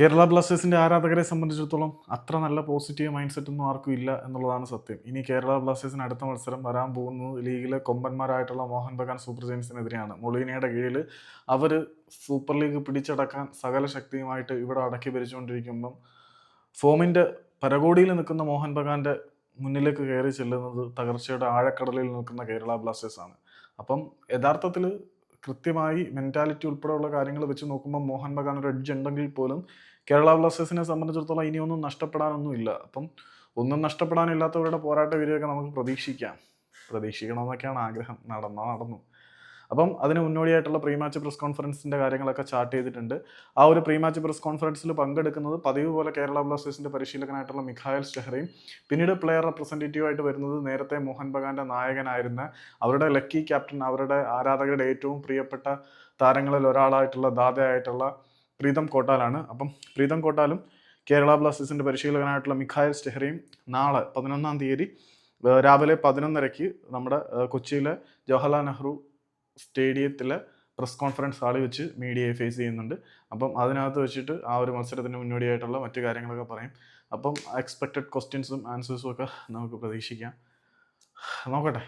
കേരള ബ്ലാസ്റ്റേഴ്സിന്റെ ആരാധകരെ സംബന്ധിച്ചിടത്തോളം അത്ര നല്ല പോസിറ്റീവ് മൈൻഡ് സെറ്റ് ഒന്നും ആർക്കും ഇല്ല എന്നുള്ളതാണ് സത്യം. ഇനി കേരള ബ്ലാസ്റ്റേഴ്സിന് അടുത്ത മത്സരം വരാൻ പോകുന്നത് ലീഗിലെ കൊമ്പന്മാരായിട്ടുള്ള മോഹൻ ബഗാൻ സൂപ്പർ ജെയിൻസിനെതിരെയാണ് മൊളീനയുടെ കീഴിൽ അവർ സൂപ്പർ ലീഗ് പിടിച്ചടക്കാൻ സകല ശക്തിയുമായിട്ട് ഇവിടെ അടക്കി ഭരിച്ചുകൊണ്ടിരിക്കുമ്പം ഫോമിന്റെ പരകോടിയിൽ നിൽക്കുന്ന മോഹൻ ബഗാന്റെ മുന്നിലേക്ക് കയറി ചെല്ലുന്നത് തകർച്ചയുടെ ആഴക്കടലിൽ നിൽക്കുന്ന കേരള ബ്ലാസ്റ്റേഴ്സാണ്. അപ്പം യഥാർത്ഥത്തിൽ കൃത്യമായി മെന്റാലിറ്റി ഉൾപ്പെടെയുള്ള കാര്യങ്ങൾ വെച്ച് നോക്കുമ്പോൾ മോഹൻ ബഗാൻ ഒരു എഡ്ജ് ഉണ്ടെങ്കിൽ പോലും കേരള ബ്ലാസ്റ്റേഴ്സിനെ സംബന്ധിച്ചിടത്തോളം ഇനിയൊന്നും നഷ്ടപ്പെടാനൊന്നുമില്ല. അപ്പം ഒന്നും നഷ്ടപ്പെടാനില്ലാത്തവരുടെ പോരാട്ട വിധിയൊക്കെ നമുക്ക് പ്രതീക്ഷിക്കാം. പ്രതീക്ഷിക്കണമെന്നൊക്കെയാണ് ആഗ്രഹം. നടന്നോ നടന്നു. അപ്പം അതിന് മുന്നോടിയായിട്ടുള്ള പ്രീ മാച്ച് പ്രസ് കോൺഫറൻസിന്റെ കാര്യങ്ങളൊക്കെ ചാർട്ട് ചെയ്തിട്ടുണ്ട്. ആ ഒരു പ്രീ മാച്ച് പ്രസ് കോൺഫറൻസിൽ പങ്കെടുക്കുന്നത് പതിവ് പോലെ കേരള ബ്ലാസ്റ്റേഴ്സിന്റെ പരിശീലകനായിട്ടുള്ള മിഖായൽ ഷെഹറയും പിന്നീട് പ്ലെയർ റെപ്രസെന്റേറ്റീവ് ആയിട്ട് വരുന്നത് നേരത്തെ മോഹൻ ബഗാന്റെ നായകനായിരുന്ന അവരുടെ ലക്കി ക്യാപ്റ്റൻ അവരുടെ ആരാധകരുടെ ഏറ്റവും പ്രിയപ്പെട്ട താരങ്ങളിൽ ഒരാളായിട്ടുള്ള ദാതയായിട്ടുള്ള പ്രീതം കോട്ടാലാണ്. അപ്പം പ്രീതം കോട്ടാലും കേരള ബ്ലാസ്റ്റേഴ്സിന്റെ പരിശീലകനായിട്ടുള്ള മിഖായൽ സ്റ്റെഹറയും നാളെ പതിനൊന്നാം തീയതി രാവിലെ പതിനൊന്നരയ്ക്ക് നമ്മുടെ കൊച്ചിയിലെ ജവഹർലാൽ നെഹ്റു സ്റ്റേഡിയത്തിലെ പ്രസ് കോൺഫറൻസ് ഹാളിൽ വെച്ച് മീഡിയയെ ഫേസ് ചെയ്യുന്നുണ്ട്. അപ്പം അതിനകത്ത് വെച്ചിട്ട് ആ ഒരു മത്സരത്തിന് മുന്നോടിയായിട്ടുള്ള മറ്റു കാര്യങ്ങളൊക്കെ പറയും. അപ്പം എക്സ്പെക്റ്റഡ് ക്വസ്റ്റ്യൻസും ആൻസേഴ്സും ഒക്കെ നമുക്ക് പ്രതീക്ഷിക്കാം. നോക്കട്ടെ.